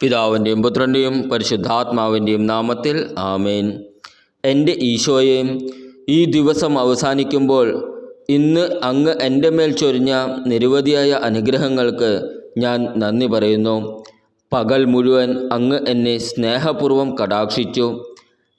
പിതാവിന്റെയും പുത്രന്റെയും പരിശുദ്ധാത്മാവിന്റെയും നാമത്തിൽ ആമേൻ. എന്റെ ഈശോയെ ഈ ദിവസം അവസാനിക്കുമ്പോൾ ഇന്ന് അങ്ങ് എന്റെ മേൽ ചൊരിഞ്ഞ നിരവധിയായ അനുഗ്രഹങ്ങൾക്ക് ഞാൻ നന്ദി പറയുന്നു. പകൽ മുഴുവൻ അങ്ങ് എന്നെ സ്നേഹപൂർവം കടാക്ഷിച്ചു.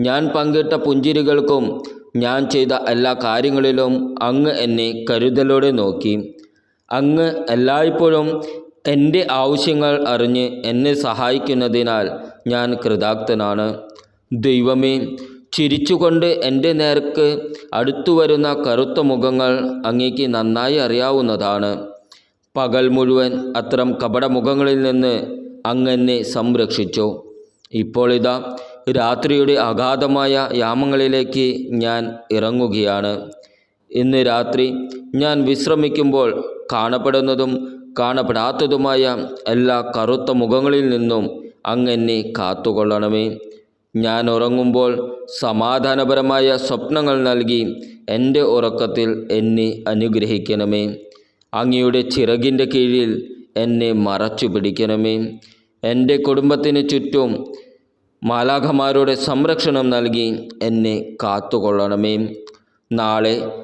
ഞാൻ പങ്കിട്ട പുഞ്ചിരികൾക്കും ഞാൻ ചെയ്ത എല്ലാ കാര്യങ്ങളിലും അങ്ങ് എന്നെ കരുതലോടെ നോക്കി. അങ്ങ് എല്ലായ്പ്പോഴും എന്റെ ആവശ്യങ്ങൾ അറിഞ്ഞ് എന്നെ സഹായിക്കുന്നതിനാൽ ഞാൻ കൃതാർത്ഥനാണ്. ദൈവമേ ചിരിച്ചുകൊണ്ട് എന്റെ നേർക്ക് അടുത്തു വരുന്ന കറുത്ത മുഖങ്ങൾ അങ്ങേക്ക് നന്നായി അറിയാവുന്നതാണ്. പകൽ മുഴുവൻ അത്തരം കപടമുഖങ്ങളിൽ നിന്ന് അങ്ങെന്നെ സംരക്ഷിച്ചു. ഇപ്പോൾ ഇതാ രാത്രിയുടെ അഗാധമായ യാമങ്ങളിലേക്ക് ഞാൻ ഇറങ്ങുകയാണ്. ഇന്ന് രാത്രി ഞാൻ വിശ്രമിക്കുമ്പോൾ കാണപ്പെടുന്നതും കാണപ്പെടാത്തതുമായ എല്ലാ കറുത്ത മുഖങ്ങളിൽ നിന്നും അങ്ങെന്നെ കാത്തുകൊള്ളണമേ. ഞാൻ ഉറങ്ങുമ്പോൾ സമാധാനപരമായ സ്വപ്നങ്ങൾ നൽകി എന്റെ ഉറക്കത്തിൽ എന്നെ അനുഗ്രഹിക്കണമേ. അങ്ങയുടെ ചിറകിന്റെ കീഴിൽ എന്നെ മറച്ചു പിടിക്കണമേ. എന്റെ കുടുംബത്തിന് ചുറ്റും മാലാഖമാരുടെ സംരക്ഷണം നൽകി എന്നെ കാത്തുകൊള്ളണമേ. നാളെ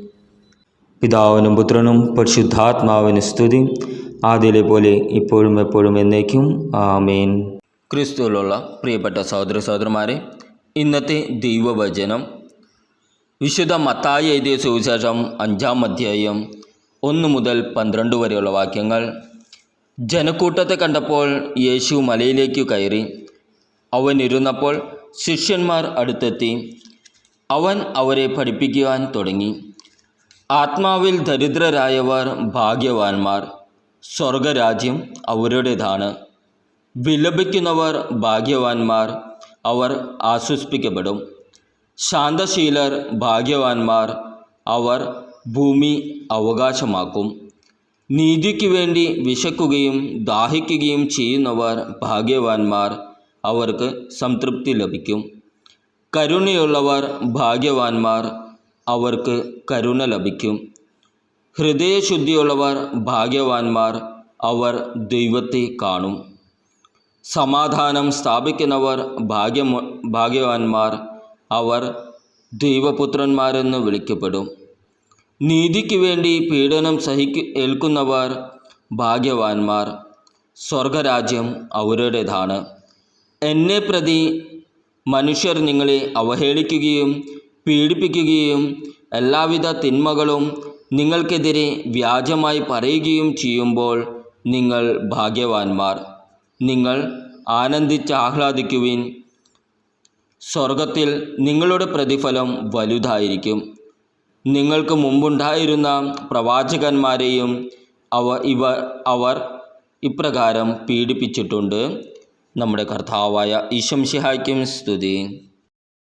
പിതാവിനും പുത്രനും പരിശുദ്ധാത്മാവിന് സ്തുതി. ആദ്യയിലെ പോലെ ഇപ്പോഴും എപ്പോഴും എന്നേക്കും. ആമേൻ. ക്രിസ്തുവിലുള്ള പ്രിയപ്പെട്ട സഹോദര സഹോദരന്മാരെ ഇന്നത്തെ ദൈവവചനം വിശുദ്ധ മത്തായി എഴുതിയ സുവിശേഷം അഞ്ചാം അധ്യായം ഒന്ന് മുതൽ പന്ത്രണ്ട് വരെയുള്ള വാക്യങ്ങൾ. ജനക്കൂട്ടത്തെ കണ്ടപ്പോൾ യേശു മലയിലേക്ക് കയറി. അവൻ ഇരുന്നപ്പോൾ ശിഷ്യന്മാർ അടുത്തെത്തി. അവൻ അവരെ പഠിപ്പിക്കുവാൻ തുടങ്ങി. ആത്മാവിൽ ദരിദ്രരായവർ ഭാഗ്യവാന്മാർ. സ്വർഗരാജ്യം അവരുടേതാണ്. വിലപിക്കുന്നവർ ഭാഗ്യവാന്മാർ അവർ ആശ്വസിപ്പിക്കപ്പെടും. ശാന്തശീലർ ഭാഗ്യവാന്മാർ അവർ ഭൂമി അവകാശമാക്കും. നീതിക്ക് വേണ്ടി വിശക്കുകയും ദാഹിക്കുകയും ചെയ്യുന്നവർ ഭാഗ്യവാന്മാർ അവർക്ക് സംതൃപ്തി ലഭിക്കും. കരുണയുള്ളവർ ഭാഗ്യവാന്മാർ അവർക്ക് കരുണ ലഭിക്കും. ഹൃദയശുദ്ധിയുള്ളവർ ഭാഗ്യവാന്മാർ അവർ ദൈവത്തെ കാണും. സമാധാനം സ്ഥാപിക്കുന്നവർ ഭാഗ്യ ഭാഗ്യവാന്മാർ അവർ ദൈവപുത്രന്മാരെന്ന് വിളിക്കപ്പെടും. നീതിക്ക് വേണ്ടി പീഡനം സഹിക്കു ഏൽക്കുന്നവർ ഭാഗ്യവാന്മാർ. സ്വർഗരാജ്യം അവരുടേതാണ്. എന്നെ പ്രതി മനുഷ്യർ നിങ്ങളെ അവഹേളിക്കുകയും പീഡിപ്പിക്കുകയും എല്ലാവിധ തിന്മകളും നിങ്ങൾക്കെതിരെ വ്യാജമായി പറയുകയും ചെയ്യുമ്പോൾ നിങ്ങൾ ഭാഗ്യവാന്മാർ. നിങ്ങൾ ആനന്ദിച്ച് ആഹ്ലാദിക്കുവിൻ. സ്വർഗത്തിൽ നിങ്ങളുടെ പ്രതിഫലം വലുതായിരിക്കും. നിങ്ങൾക്ക് മുമ്പുണ്ടായിരുന്ന പ്രവാചകന്മാരെയും അവ ഇവ അവർ ഇപ്രകാരം പീഡിപ്പിച്ചിട്ടുണ്ട്. നമ്മുടെ കർത്താവായ ഈശംഷിഹായ്ക്കും സ്തുതി.